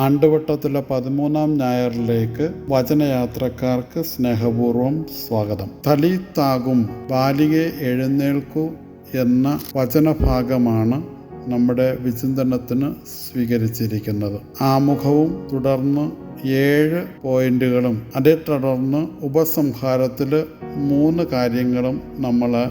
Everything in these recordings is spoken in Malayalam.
ആണ്ടുവട്ടത്തിലെ പതിമൂന്നാം ഞായറിലേക്ക് വചനയാത്രക്കാർക്ക് സ്നേഹപൂർവം സ്വാഗതം. തലീത്താകും ബാലികെ എഴുന്നേൽക്കൂ എന്ന വചനഭാഗമാണ് നമ്മുടെ വിചിന്തനത്തിന് സ്വീകരിച്ചിരിക്കുന്നത്. ആമുഖവും തുടർന്ന് ഏഴ് പോയിന്റുകളും അതേ തുടർന്ന് ഉപസംഹാരത്തിൽ മൂന്ന് കാര്യങ്ങളും നമ്മൾ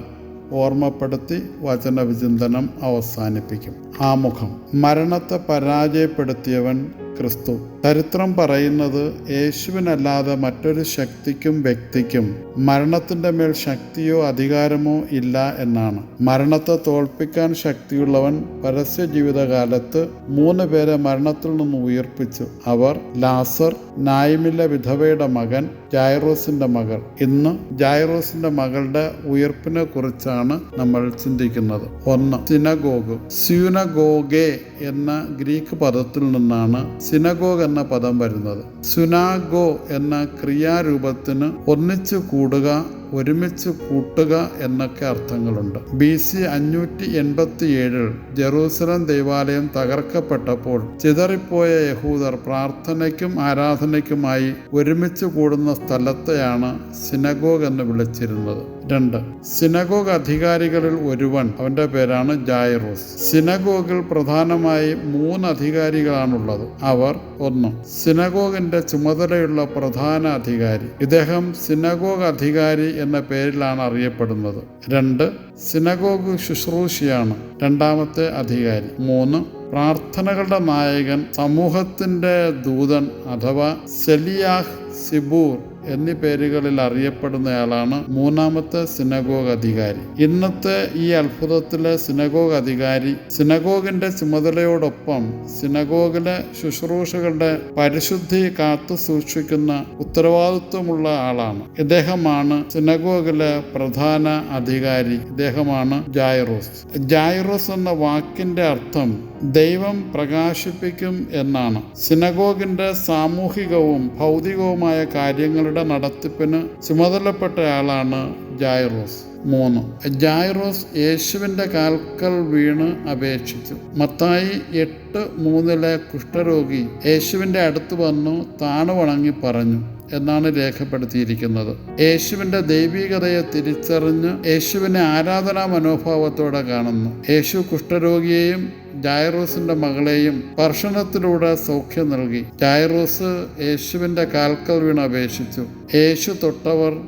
ഓർമ്മപ്പെടുത്തി വചനവിചിന്തനം അവസാനിപ്പിക്കും. ആമുഖം. മരണത്തെ പരാജയപ്പെടുത്തിയവൻ ക്രിസ്തു. ചരിത്രം പറയുന്നത് യേശുവിനല്ലാതെ മറ്റൊരു ശക്തിക്കും വ്യക്തിക്കും മരണത്തിന്റെ മേൽ ശക്തിയോ അധികാരമോ ഇല്ല എന്നാണ്. മരണത്തെ തോൽപ്പിക്കാൻ ശക്തിയുള്ളവൻ പരസ്യ ജീവിതകാലത്ത് മൂന്ന് പേരെ മരണത്തിൽ നിന്ന് ഉയർപ്പിച്ചു. അവർ ലാസർ നായ്മില്ല വിധവയുടെ മകൻ ജൈറോസിന്റെ മകൾ. ഇന്ന് ജൈറോസിന്റെ മകളുടെ ഉയർപ്പിനെ കുറിച്ചാണ് നമ്മൾ ചിന്തിക്കുന്നത്. ഒന്ന് സിനഗോഗ്. സ്യൂനഗോഗെ എന്ന ഗ്രീക്ക് പദത്തിൽ നിന്നാണ് സിനഗോഗ് എന്ന പദം വരുന്നത്. സുനാഗോ എന്ന ക്രിയാരൂപത്തിന് ഒന്നിച്ചു കൂടുക ഒരുമിച്ച് കൂട്ടുക എന്നൊക്കെ അർത്ഥങ്ങളുണ്ട്. ബി സി അഞ്ഞൂറ്റി എൺപത്തി ഏഴിൽ ജെറൂസലം ദേവാലയം തകർക്കപ്പെട്ടപ്പോൾ ചിതറിപ്പോയ യഹൂദർ പ്രാർത്ഥനയ്ക്കും ആരാധനയ്ക്കുമായി ഒരുമിച്ച് കൂടുന്ന സ്ഥലത്തെയാണ് സിനഗോഗ് എന്ന് വിളിച്ചിരുന്നത്. രണ്ട് സിനഗോഗ് അധികാരികളിൽ ഒരുവൻ അവന്റെ പേരാണ് ജായറോസ്. സിനഗോഗിൽ പ്രധാനമായി മൂന്ന് അധികാരികളാണുള്ളത്. അവർ ഒന്ന് സിനഗോഗിന്റെ ചുമതലയുള്ള പ്രധാന അധികാരി. ഇദ്ദേഹം സിനഗോഗ് അധികാരി എന്ന പേരിലാണ് അറിയപ്പെടുന്നത്. രണ്ട് സിനഗോഗ് ശുശ്രൂഷിയാണ് രണ്ടാമത്തെ അധികാരി. മൂന്ന് പ്രാർത്ഥനകളുടെ നായകൻ സമൂഹത്തിന്റെ ദൂതൻ അഥവാ സെലിയാഹ് സിബൂർ എന്നീ പേരുകളിൽ അറിയപ്പെടുന്നയാളാണ് മൂന്നാമത്തെ സിനഗോഗ് അധികാരി. ഇന്നത്തെ ഈ അത്ഭുതത്തിലെ സിനഗോഗ് അധികാരി സിനഗോഗിന്റെ ചുമതലയോടൊപ്പം സിനഗോഗിലെ ശുശ്രൂഷകളുടെ പരിശുദ്ധി കാത്തു സൂക്ഷിക്കുന്ന ഉത്തരവാദിത്വമുള്ള ആളാണ്. ഇദ്ദേഹമാണ് സിനഗോഗിലെ പ്രധാന അധികാരി. ഇദ്ദേഹമാണ് ജായറോസ്. ജായറോസ് എന്ന വാക്കിന്റെ അർത്ഥം ദൈവം പ്രകാശിപ്പിക്കും എന്നാണ്. സിനഗോഗിന്റെ സാമൂഹികവും ഭൗതികവുമായ കാര്യങ്ങളുടെ നടത്തിപ്പിന് ചുമതലപ്പെട്ടയാളാണ് ജായറോസ് മൂന്ന്. ജായറോസ് യേശുവിന്റെ കാൽക്കൽ വീണ് അപേക്ഷിച്ചു. മത്തായി എട്ട് മൂന്നിലെ കുഷ്ഠരോഗി യേശുവിന്റെ അടുത്ത് വന്നു താണു വണങ്ങി പറഞ്ഞു എന്നാണ് രേഖപ്പെടുത്തിയിരിക്കുന്നത്. യേശുവിന്റെ ദൈവികതയെ തിരിച്ചറിഞ്ഞ് യേശുവിനെ ആരാധനാ മനോഭാവത്തോടെ കാണുന്നു. യേശു കുഷ്ഠരോഗിയെയും ജായറോസിന്റെ മകളെയും സ്പർശനത്തിലൂടെ സൗഖ്യം നൽകി. ജായറോസ് യേശുവിന്റെ കാൽക്കൽ വീണ് അപേക്ഷിച്ചു. യേശു തൊട്ടവർ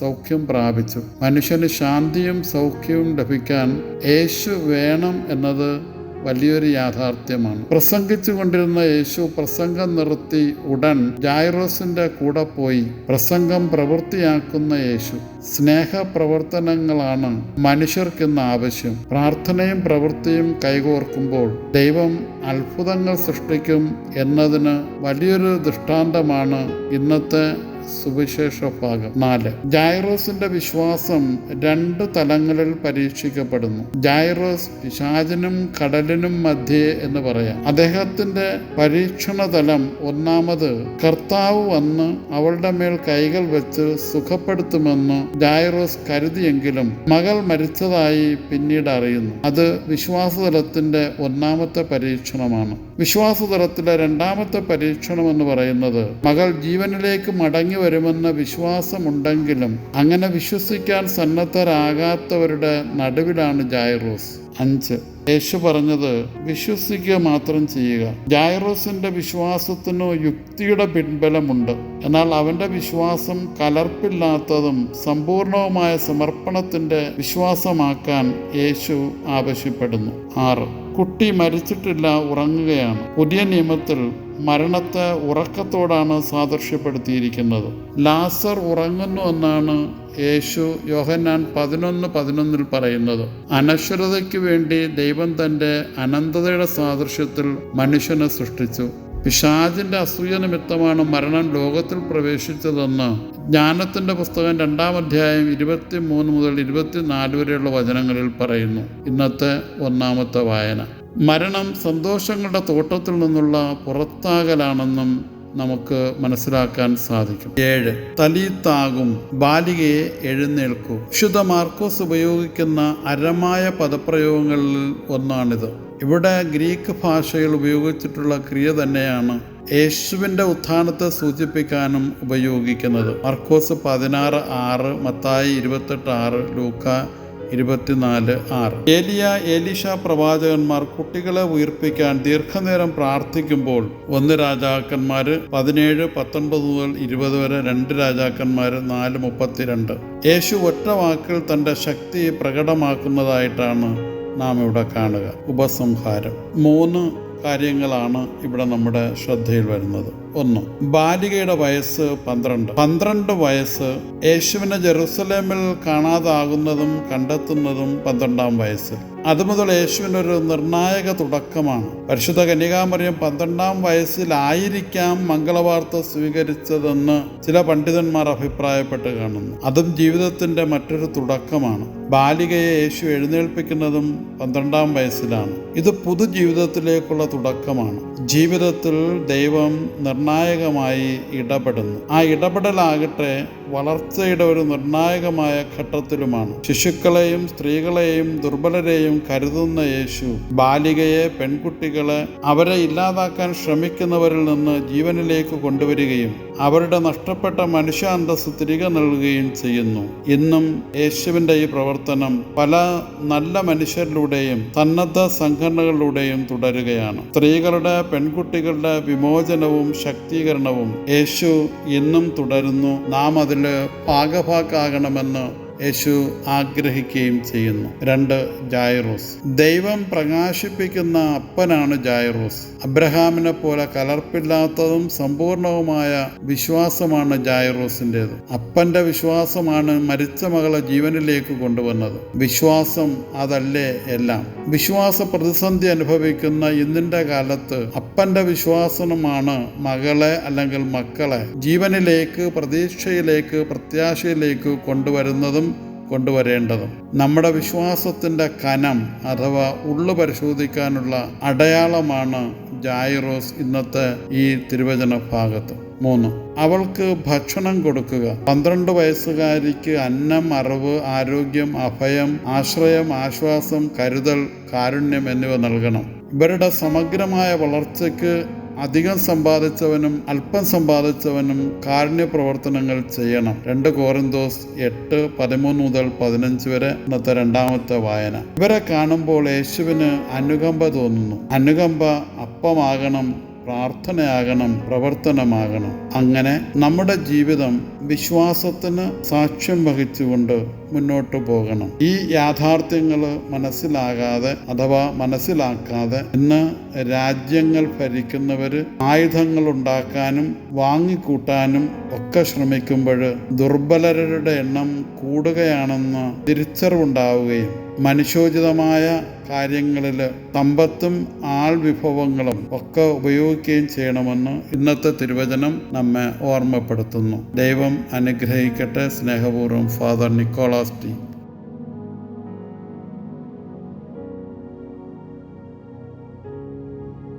സൗഖ്യം പ്രാപിച്ചു. മനുഷ്യന് ശാന്തിയും സൗഖ്യവും ലഭിക്കാൻ യേശു വേണം എന്നത് വലിയൊരു യാഥാർത്ഥ്യമാണ്. പ്രസംഗിച്ചു കൊണ്ടിരുന്ന യേശു പ്രസംഗം നിർത്തി ഉടൻ ജായറോസിന്റെ കൂടെ പോയി പ്രസംഗം പ്രവൃത്തിയാക്കുന്ന യേശു. സ്നേഹ പ്രവർത്തനങ്ങളാണ് മനുഷ്യർക്കിന്ന് ആവശ്യം. പ്രാർത്ഥനയും പ്രവൃത്തിയും കൈകോർക്കുമ്പോൾ ദൈവം അത്ഭുതങ്ങൾ സൃഷ്ടിക്കും എന്നതിന് വലിയൊരു ദൃഷ്ടാന്തമാണ് ഇന്നത്തെ സുവിശേഷ ഭാഗം. നാല്. ജൈറോസിന്റെ വിശ്വാസം രണ്ട് തലങ്ങളിൽ പരീക്ഷിക്കപ്പെടുന്നു. ജൈറോസ് പിശാചിനും കടലിനും മധ്യേ എന്ന് പറയാം. അദ്ദേഹത്തിന്റെ പരീക്ഷണ തലം ഒന്നാമത് കർത്താവ് വന്ന് അവളുടെ മേൽ കൈകൾ വെച്ച് സുഖപ്പെടുത്തുമെന്ന് ജൈറോസ് കരുതിയെങ്കിലും മകൾ മരിച്ചതായി പിന്നീട് അറിയുന്നു. അത് വിശ്വാസതലത്തിന്റെ ഒന്നാമത്തെ പരീക്ഷണമാണ്. വിശ്വാസതലത്തിലെ രണ്ടാമത്തെ പരീക്ഷണം എന്ന് പറയുന്നത് മകൾ ജീവനിലേക്ക് മടങ്ങി വരുമെന്ന വിശ്വാസമുണ്ടെങ്കിലും അങ്ങനെ വിശ്വസിക്കാൻ സന്നദ്ധരാകാത്തവരുടെ നടുവിലാണ് ജായറോസ്. അഞ്ച്. യേശു പറഞ്ഞത് വിശ്വസിക്കുക മാത്രം ചെയ്യുക. ജായറോസിന്റെ വിശ്വാസത്തിന് യുക്തിയുടെ പിൻബലമുണ്ട്. എന്നാൽ അവന്റെ വിശ്വാസം കലർപ്പില്ലാത്തതും സമ്പൂർണവുമായ സമർപ്പണത്തിന്റെ വിശ്വാസമാക്കാൻ യേശു ആവശ്യപ്പെടുന്നു. ആറ്. കുട്ടി മരിച്ചിട്ടില്ല ഉറങ്ങുകയാണ്. പുതിയ നിയമത്തിൽ മരണത്തെ ഉറക്കത്തോടാണ് സാദൃശ്യപ്പെടുത്തിയിരിക്കുന്നത്. ലാസർ ഉറങ്ങുന്നു എന്നാണ് യേശു യോഹന്നാൻ പതിനൊന്ന് പതിനൊന്നിൽ പറയുന്നത്. അനശ്വരതയ്ക്ക് വേണ്ടി ദൈവം തന്റെ അനന്തതയുടെ സാദൃശ്യത്തിൽ മനുഷ്യനെ സൃഷ്ടിച്ചു. പിശാചിന്റെ അസൂയ നിമിത്തമാണ് മരണം ലോകത്തിൽ പ്രവേശിച്ചതെന്ന് ജ്ഞാനത്തിന്റെ പുസ്തകം രണ്ടാം അധ്യായം ഇരുപത്തി മൂന്ന് മുതൽ ഇരുപത്തിനാല് വരെയുള്ള വചനങ്ങളിൽ പറയുന്നു. ഇന്നത്തെ ഒന്നാമത്തെ വായന. മരണം സന്തോഷങ്ങളുടെ തോട്ടത്തിൽ നിന്നുള്ള പുറത്താകലാണെന്നും നമുക്ക് മനസ്സിലാക്കാൻ സാധിക്കും. ഏഴ്. തലീത്താകും ബാലികയെ എഴുന്നേൽക്കും. വിശുദ്ധ മാർക്കോസ് ഉപയോഗിക്കുന്ന അരമായ പദപ്രയോഗങ്ങളിൽ ഒന്നാണിത്. ഇവിടെ ഗ്രീക്ക് ഭാഷയിൽ ഉപയോഗിച്ചിട്ടുള്ള ക്രിയ തന്നെയാണ് യേശുവിന്റെ ഉത്ഥാനത്തെ സൂചിപ്പിക്കാനും ഉപയോഗിക്കുന്നത്. മർക്കോസ് പതിനാറ് ആറ് മത്തായി ഇരുപത്തെട്ട് ആറ് ലൂക്ക ഇരുപത്തിനാല് ആറ്. ഏലിയ ഏലിഷ പ്രവാചകന്മാർ കുട്ടികളെ ഉയർപ്പിക്കാൻ ദീർഘനേരം പ്രാർത്ഥിക്കുമ്പോൾ ഒന്ന് രാജാക്കന്മാർ പതിനേഴ് പത്തൊൻപത് മുതൽ ഇരുപത് വരെ രണ്ട് രാജാക്കന്മാർ നാല് മുപ്പത്തിരണ്ട്. യേശു ഒറ്റ വാക്കിൽ തന്റെ ശക്തി പ്രകടമാക്കുന്നതായിട്ടാണ് നാം ഇവിടെ കാണുക. ഉപസംഹാരം. മൂന്ന് കാര്യങ്ങളാണ് ഇവിടെ നമ്മുടെ ശ്രദ്ധയിൽ വരുന്നത്. ഒന്ന് ബാലികയുടെ വയസ്സ് പന്ത്രണ്ട്. പന്ത്രണ്ട് വയസ്സ് യേശുവിനെ ജെറുസലേമിൽ കാണാതാകുന്നതും കണ്ടെത്തുന്നതും പന്ത്രണ്ടാം വയസ്സിൽ. അതുമുതൽ യേശുവിനൊരു നിർണായക തുടക്കമാണ്. പരിശുദ്ധ കന്യകാമറിയം പന്ത്രണ്ടാം വയസ്സിലായിരിക്കാം മംഗളവാർത്ത സ്വീകരിച്ചതെന്ന് ചില പണ്ഡിതന്മാർ അഭിപ്രായപ്പെട്ട് കാണുന്നു. അതും ജീവിതത്തിന്റെ മറ്റൊരു തുടക്കമാണ്. ബാലികയെ യേശു എഴുന്നേൽപ്പിക്കുന്നതും പന്ത്രണ്ടാം വയസ്സിലാണ്. ഇത് പുതുജീവിതത്തിലേക്കുള്ള തുടക്കമാണ്. ജീവിതത്തിൽ ദൈവം നിർണായകമായി ഇടപെടുന്നു. ആ ഇടപെടലാകട്ടെ വളർച്ചയുടെ ഒരു നിർണായകമായ ഘട്ടത്തിലുമാണ്. ശിശുക്കളെയും സ്ത്രീകളെയും ദുർബലരെയും കരുതുന്ന യേശു ബാലികയെ പെൺകുട്ടികളെ അവരെ ഇല്ലാതാക്കാൻ ശ്രമിക്കുന്നവരിൽ നിന്ന് ജീവനിലേക്ക് കൊണ്ടുവരികയും അവരുടെ നഷ്ടപ്പെട്ട മനുഷ്യാന്തസ് തിരികെ നൽകുകയും ചെയ്യുന്നു. ഇന്നും യേശുവിന്റെ ഈ പ്രവർത്തനം പല നല്ല മനുഷ്യരിലൂടെയും സന്നദ്ധ സംഘടനകളിലൂടെയും തുടരുകയാണ്. സ്ത്രീകളുടെ പെൺകുട്ടികളുടെ വിമോചനവും ശക്തീകരണവും യേശു ഇന്നും തുടരുന്നു. നാം അതിൽ ഭാഗഭാക്കാകണമെന്ന് യേശു ആഗ്രഹിക്കുകയും ചെയ്യുന്നു. രണ്ട് ജായറോസ്. ദൈവം പ്രകാശിപ്പിക്കുന്ന അപ്പനാണ് ജായറോസ്. അബ്രഹാമിനെ പോലെ കലർപ്പില്ലാത്തതും സമ്പൂർണവുമായ വിശ്വാസമാണ് ജായറോസിന്റെത്. അപ്പന്റെ വിശ്വാസമാണ് മരിച്ച മകളെ ജീവനിലേക്ക് കൊണ്ടുവന്നത്. വിശ്വാസം അതല്ലേ എല്ലാം? വിശ്വാസ പ്രതിസന്ധി അനുഭവിക്കുന്ന ഇന്നിന്റെ കാലത്ത് അപ്പന്റെ വിശ്വാസമാണ് മകളെ അല്ലെങ്കിൽ മക്കളെ ജീവനിലേക്ക് പ്രതീക്ഷയിലേക്ക് പ്രത്യാശയിലേക്ക് കൊണ്ടുവരുന്നതും കൊണ്ടുവരേണ്ടതും. നമ്മുടെ വിശ്വാസത്തിന്റെ കനം അഥവാ ഉള്ളു പരിശോധിക്കാനുള്ള അടയാളമാണ് ജായിറോസ് ഇന്നത്തെ ഈ തിരുവചന ഭാഗത്ത് മൂന്ന് അവൾക്ക് ഭക്ഷണം കൊടുക്കുക. പന്ത്രണ്ട് വയസ്സുകാരിക്ക് അന്നം അറിവ് ആരോഗ്യം അഭയം ആശ്രയം ആശ്വാസം കരുതൽ കാരുണ്യം എന്നിവ നൽകണം. ഇവരുടെ സമഗ്രമായ വളർച്ചയ്ക്ക് അധികം സമ്പാദിച്ചവനും അല്പം സമ്പാദിച്ചവനും കാരുണ്യ പ്രവർത്തനങ്ങൾ ചെയ്യണം. രണ്ട് കോരന്തോസ് എട്ട് പതിമൂന്ന് മുതൽ പതിനഞ്ച് വരെ ഇന്നത്തെ രണ്ടാമത്തെ വായന. ഇവരെ കാണുമ്പോൾ യേശുവിന് അനുകമ്പ തോന്നുന്നു. അനുകമ്പ അപ്പമാകണം പ്രാർത്ഥനയാകണം പ്രവർത്തനമാകണം. അങ്ങനെ നമ്മുടെ ജീവിതം വിശ്വാസത്തിന് സാക്ഷ്യം വഹിച്ചുകൊണ്ട് മുന്നോട്ട് പോകണം. ഈ യാഥാർത്ഥ്യങ്ങൾ മനസ്സിലാകാതെ അഥവാ മനസ്സിലാക്കാതെ ഇന്ന് രാജ്യങ്ങൾ ഭരിക്കുന്നവർ ആയുധങ്ങൾ ഉണ്ടാക്കാനും വാങ്ങിക്കൂട്ടാനും ഒക്കെ ശ്രമിക്കുമ്പോൾ ദുർബലരുടെ എണ്ണം കൂടുകയാണെന്ന് തിരിച്ചറിവുണ്ടാവുകയും മനുഷ്യോചിതമായ കാര്യങ്ങളിൽ സമ്പത്തും ആൾ വിഭവങ്ങളും ഒക്കെ ഉപയോഗിക്കുകയും ചെയ്യണമെന്ന് ഇന്നത്തെ തിരുവചനം നമ്മെ ഓർമ്മപ്പെടുത്തുന്നു. ദൈവം അനുഗ്രഹിക്കട്ടെ. സ്നേഹപൂർവം ഫാദർ നിക്കോളാസ് ਯੂਨੀਵਰਸਿਟੀ